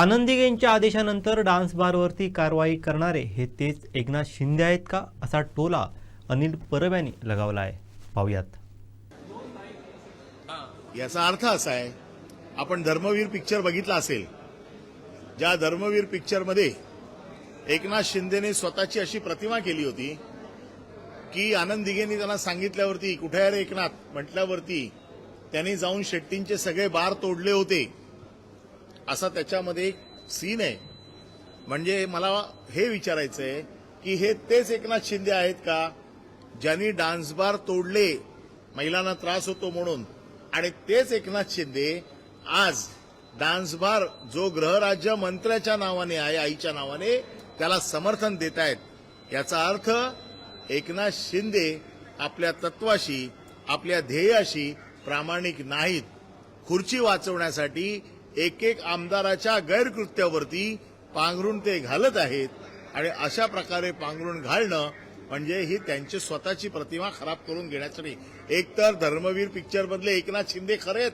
आनंदीगेंच्या आदेशानंतर डान्स बारवरती कारवाई करणारे हे तेच एकनाथ शिंदे आहेत का असा टोला अनिल परब यांनी लगावला आहे? पाहुयात. याचा अर्थ असा आहे आपण धर्मवीर पिक्चर बघितला असेल ज्या धर्मवीर पिक्चरमध्ये एकनाथ शिंदेने स्वतःची अशी प्रतिमा केली होती की आनंद दिघेंनी त्यांना सांगितल्यावरती कुठे आहे रे एकनाथ? म्हटल्यावरती त्यांनी जाऊन शेट्टींचे सगळे बार तोडले होते. असा त्याच्यामध्ये एक सीन आहे. म्हणजे मला हे विचारायचं आहे की हे तेच एकनाथ शिंदे आहेत का? ज्यांनी डान्सबार तोडले महिलांना त्रास होतो म्हणून. आणि तेच एकनाथ शिंदे आज डान्स बार जो गृहराज्य मंत्र्याच्या नावाने आहे आईच्या नावाने त्याला समर्थन देत आहेत याचा अर्थ एकनाथ शिंदे आपल्या तत्वाशी आपल्या ध्येयाशी प्रामाणिक नाहीत. खुर्ची वाचवण्यासाठी एक एक आमदाराच्या गैरकृत्यावरती पांघरून ते घालत आहेत आणि अशा प्रकारे पांघरून घालणं म्हणजे ही त्यांची स्वतःची प्रतिमा खराब करून घेण्यासाठी एकतर धर्मवीर पिक्चर मधले एकनाथ शिंदे खरेत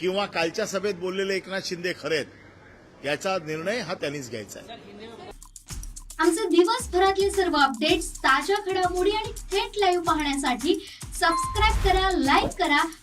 किंवा कालच्या सभेत बोललेले एकनाथ शिंदे खरेत याचा निर्णय हा त्यांनीच घ्यायचा आहे. आमचे दिवसभरातले सर्व अपडेट्स ताज्या घडामोडी आणि थेट लाईव्ह पाहण्यासाठी सबस्क्राईब करा लाईक करा